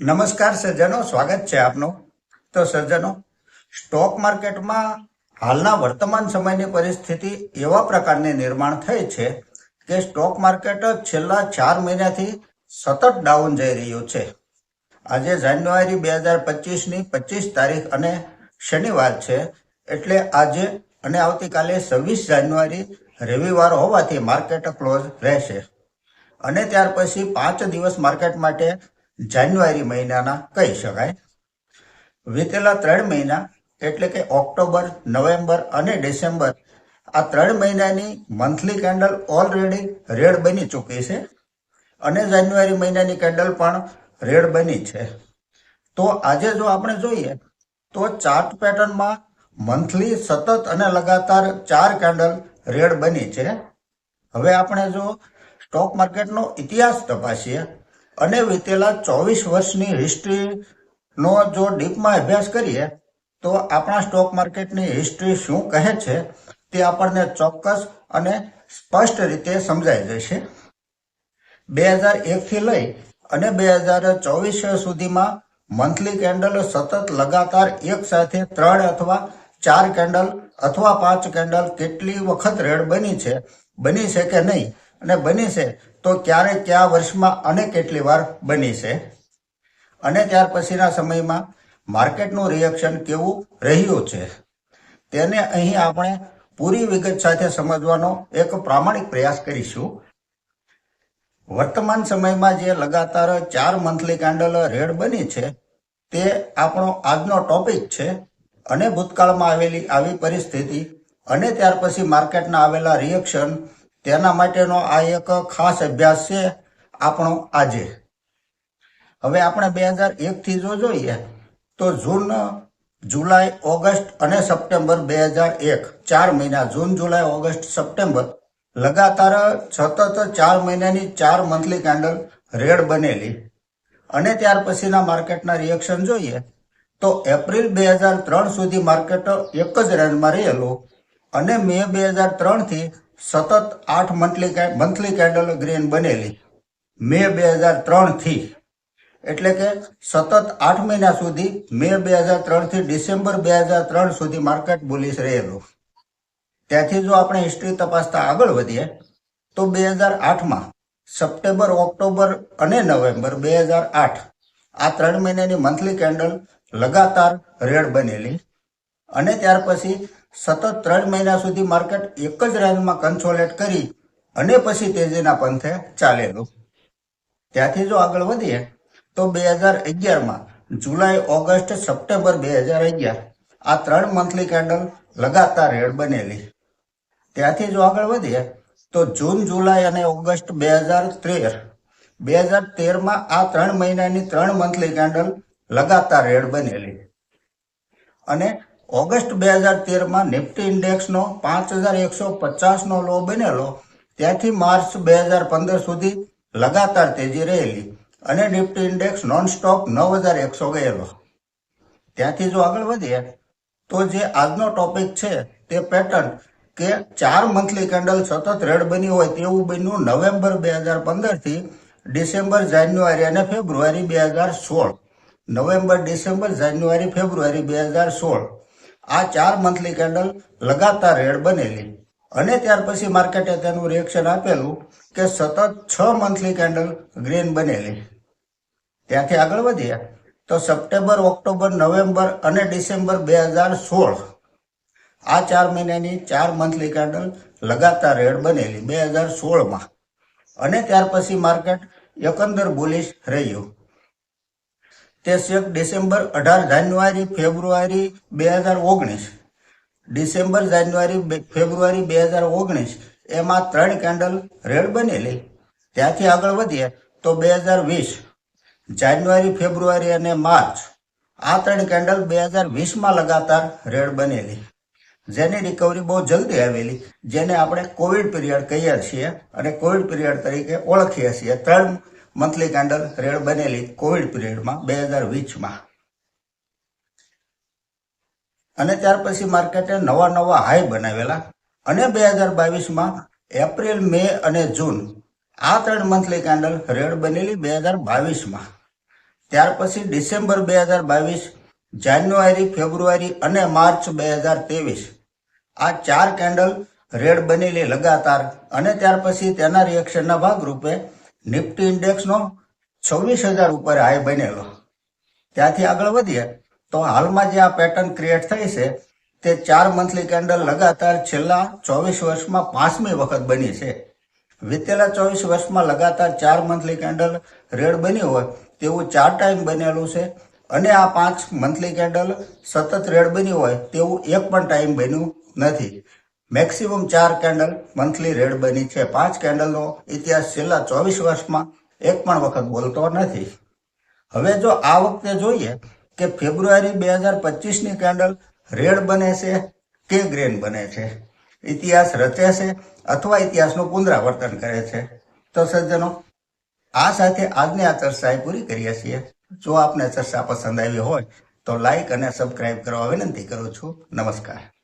નમસ્કાર સજ્જનો સ્વાગત છે આપનું. તો સજ્જનો સ્ટોક માર્કેટમાં હાલના વર્તમાન સમયની પરિસ્થિતિ એવા પ્રકારની નિર્માણ થઈ છે કે સ્ટોક માર્કેટ છેલ્લા ચાર મહિનાથી સતત ડાઉન જઈ રહ્યું છે. આજે જાન્યુઆરી બે હજાર પચીસની પચીસ તારીખ અને શનિવાર છે. એટલે આજે અને આવતીકાલે છવ્વીસ જાન્યુઆરી રવિવાર હોવાથી માર્કેટ ક્લોઝ રહેશે. અને ત્યાર પછી પાંચ દિવસ માર્કેટ માટે જાન્યુઆરી મહિનાના કહી શકાય. વીતેલા ત્રણ મહિના, એટલે કે ઓક્ટોબર, નવેમ્બર અને ડિસેમ્બર, આ ત્રણ મહિનાની મંથલી કેન્ડલ ઓલરેડી રેડ બની ચૂકી છે અને જાન્યુઆરી મહિનાની કેન્ડલ પણ રેડ બની છે. તો આજે જો આપણે જોઈએ, તો ચાર્ટ પેટર્નમાં મંથલી સતત અને લગાતાર ચાર કેન્ડલ રેડ બની છે. હવે આપણે જો સ્ટોક માર્કેટનો ઇતિહાસ તપાસીએ અને વીતેલા ચોવીસ વર્ષની હિસ્ટ્રીનો જો ડીપમાં અભ્યાસ કરીએ, તો આપણા સ્ટોક માર્કેટની હિસ્ટ્રી શું કહે છે તે આપણને ચોક્કસ અને સ્પષ્ટ રીતે સમજાઈ જશે. બે હજાર એકથી લઈ અને બે હજાર ચોવીસ સુધીમાં મંથલી કેન્ડલ સતત લગાતાર એક સાથે ત્રણ અથવા ચાર કેન્ડલ અથવા પાંચ કેન્ડલ કેટલી વખત રેડ બની છે બની છે કે નહીં, અને બની છે તો ક્યારે કયા વર્ષમાં અને કેટલી વાર બની છે? અને ત્યાર પછીના સમયમાં માર્કેટનું રિએક્શન કેવું રહ્યું છે? તેને અહીં આપણે પૂરી વિગત સાથે સમજવાનો એક પ્રામાણિક પ્રયાસ કરીશું. વર્તમાન સમયમાં જે લગાતાર ચાર મંથલી કેન્ડલ રેડ બની છે, તે આપણો આજનો ટોપિક છે અને ભૂતકાળમાં આવેલી આવી પરિસ્થિતિ અને ત્યાર પછી માર્કેટના આવેલા રિએક્શન તેના માટેનો આ એક ખાસ અભ્યાસ છે આપણો આજે. હવે આપણે બે હજાર એકથી જો જોઈએ, તો જૂન, જુલાઈ, ઓગસ્ટ અને સપ્ટેમ્બર બે હજાર એક, ચાર મહિના, જૂન, જુલાઈ, ઓગસ્ટ, સપ્ટેમ્બર, લગાતાર સતત ચાર મહિનાની ચાર મંથલી કેન્ડલ રેડ બનેલી. અને ત્યાર પછીના માર્કેટના રિએક્શન જોઈએ, તો એપ્રિલ બે હજાર ત્રણ સુધી માર્કેટ એક જ રેન્જમાં રહેલું. અને મે બે હજાર ત્રણથી સતત આઠ મંથલી મંથલી કેન્ડલ ગ્રીન બનેલી. મે બે હજાર ત્રણથી એટલે કે સતત આઠ મહિના સુધી મે બે હજાર ત્રણથી ડિસેમ્બર બે હજાર ત્રણ સુધી માર્કેટ બુલિશ રહેલું. ત્યાંથી જો આપણે હિસ્ટ્રી તપાસતા આગળ વધીએ, તો બે હજાર આઠમાં સપ્ટેમ્બર, ઓક્ટોબર અને નવેમ્બર બે હજાર આઠ આ ત્રણ મહિનાની મંથલી કેન્ડલ લગાતાર રેડ બનેલી. અને ત્યાર પછી સતત ત્રણ મહિના સુધી માર્કેટ એક જ રેન્જમાં કન્સોલેટ કરી અને પછી તેજીના પંથે ચાલેલું. ત્યાંથી જો આગળ વધીએ, તો બે હજાર અગિયારમાં જુલાઈ, ઓગસ્ટ, સપ્ટેમ્બર બે હજાર અગિયાર આ ત્રણ મંથલી કેન્ડલ લગાતાર રેડ બનેલી. ત્યાંથી જો આગળ વધીએ, તો જૂન, જુલાઈ અને ઓગસ્ટ બે હજાર તેર, બે હજાર તેરમાં આ ત્રણ મહિનાની ત્રણ મંથલી કેન્ડલ લગાતાર રેડ બનેલી. અને ઓગસ્ટ બે હજાર તેરમાં નિફ્ટી ઇન્ડેક્સનો પાંચ હજાર એકસો પચાસનો લો બનેલો. ત્યાંથી માર્ચ બે હજાર પંદર સુધી લગાતાર તેજી રહેલી અને નિફ્ટી ઇન્ડેક્સ નોન સ્ટોપ નવ હજાર એકસો ગયેલો. ત્યાંથી જો આગળ વધીએ, તો જે આજનો ટોપિક છે તે પેટર્ન કે ચાર મંથલી કેન્ડલ સતત રેડ બની હોય તેવું બન્યું નવેમ્બર બે હજાર પંદરથી ડિસેમ્બર, જાન્યુઆરી અને ફેબ્રુઆરી બે હજાર સોળ. નવેમ્બર, ડિસેમ્બર, જાન્યુઆરી, ફેબ્રુઆરી બે હજાર સોળ. આ ચાર મંથલી કેન્ડલ લગાતાર રેડ બનેલી. અને ત્યાર પછી માર્કેટે તેનું રિએક્શન આપેલું કે સતત છ મંથલી કેન્ડલ ગ્રીન બનેલી. ત્યાંથી આગળ વધીએ, તો સપ્ટેમ્બર, ઓક્ટોબર, નવેમ્બર અને ડિસેમ્બર બે હજાર સોળ, આ ચાર મહિનાની ચાર મંથલી કેન્ડલ લગાતાર રેડ બનેલી બે હજાર સોળમાં. અને ત્યાર પછી માર્કેટ એકંદર બુલિશ રહ્યું. તે છેક ડિસેમ્બર અઢાર જાન્યુઆરી ફેબ્રુઆરી બે હજાર ઓગણીસ. ડિસેમ્બર જાન્યુઆરી ફેબ્રુઆરી બે હજાર ઓગણીસ. એમાં ત્રણ કેન્ડલ રેડ બનેલી. ત્યાંથી આગળ વધીએ તો બે હજાર વીસ. જાન્યુઆરી, ફેબ્રુઆરી અને માર્ચ. આ ત્રણ કેન્ડલ બે હજાર વીસમાં લગાતાર રેડ બનેલી. જેની રિકવરી બહુ જલ્દી આવેલી, જેને આપણે કોવિડ પીરિયડ કહીએ છીએ અને કોવિડ પીરિયડ તરીકે ઓળખીએ છીએ. ત્રણ મંથલી કેન્ડલ રેડ બનેલી કોવિડ પિરિયડમાં બે હજાર વીસમાં. અને ત્યાર પછી માર્કેટે નવા નવા હાઈ બનાવેલા. અને બે હજાર બાવીસમાં એપ્રિલ, મે અને જૂન આ ત્રણ મંથલી કેન્ડલ રેડ બનેલી બે હજાર બાવીસમાં. ત્યાર પછી ડિસેમ્બર બે હજાર બાવીસ, જાન્યુઆરી, ફેબ્રુઆરી અને માર્ચ બે હજાર ત્રેવીસ આ ચાર કેન્ડલ રેડ બનેલી લગાતાર. અને ત્યાર પછી તેના રિએક્શનના ભાગરૂપે નિફ્ટી ઇન્ડેક્સનો છવ્વીસ હજાર ઉપર હાઈ બનેલો. ત્યાંથી આગળ વધીએ, તો હાલમાં જે આ પેટર્ન ક્રિએટ થઈ છે, તે ચાર મંથલી કેન્ડલ લગાતાર છેલ્લા ચોવીસ વર્ષમાં પાંચમી વખત બની છે. વિતેલા ચોવીસ વર્ષમાં લગાતાર ચાર મંથલી કેન્ડલ રેડ બની હોય, તેવું ચાર ટાઈમ બનેલું છે, અને આ પાંચ મંથલી કેન્ડલ સતત રેડ બની હોય, તેવું એક પણ ટાઈમ બન્યું નથી. મેક્સિમમ ચાર કેન્ડલ મંથલી રેડ બની છે. પાંચ કેન્ડલનો ઇતિહાસ છેલ્લા ચોવીસ વર્ષમાં એક પણ વખત બોલતો નથી. હવે જો આ વખતે જોઈએ કે ફેબ્રુઆરી બે હજાર પચીસની કેન્ડલ રેડ બને છે કે ગ્રેન બને છે? ઇતિહાસ રચે છે અથવા ઇતિહાસનું પુનરાવર્તન કરે છે? તો સજ્જનો, આ સાથે આજની આ ચર્ચા પૂરી કરીએ છીએ. જો આપને ચર્ચા પસંદ આવી હોય તો લાઈક અને સબસ્ક્રાઈબ કરવા વિનંતી કરું છું. નમસ્કાર.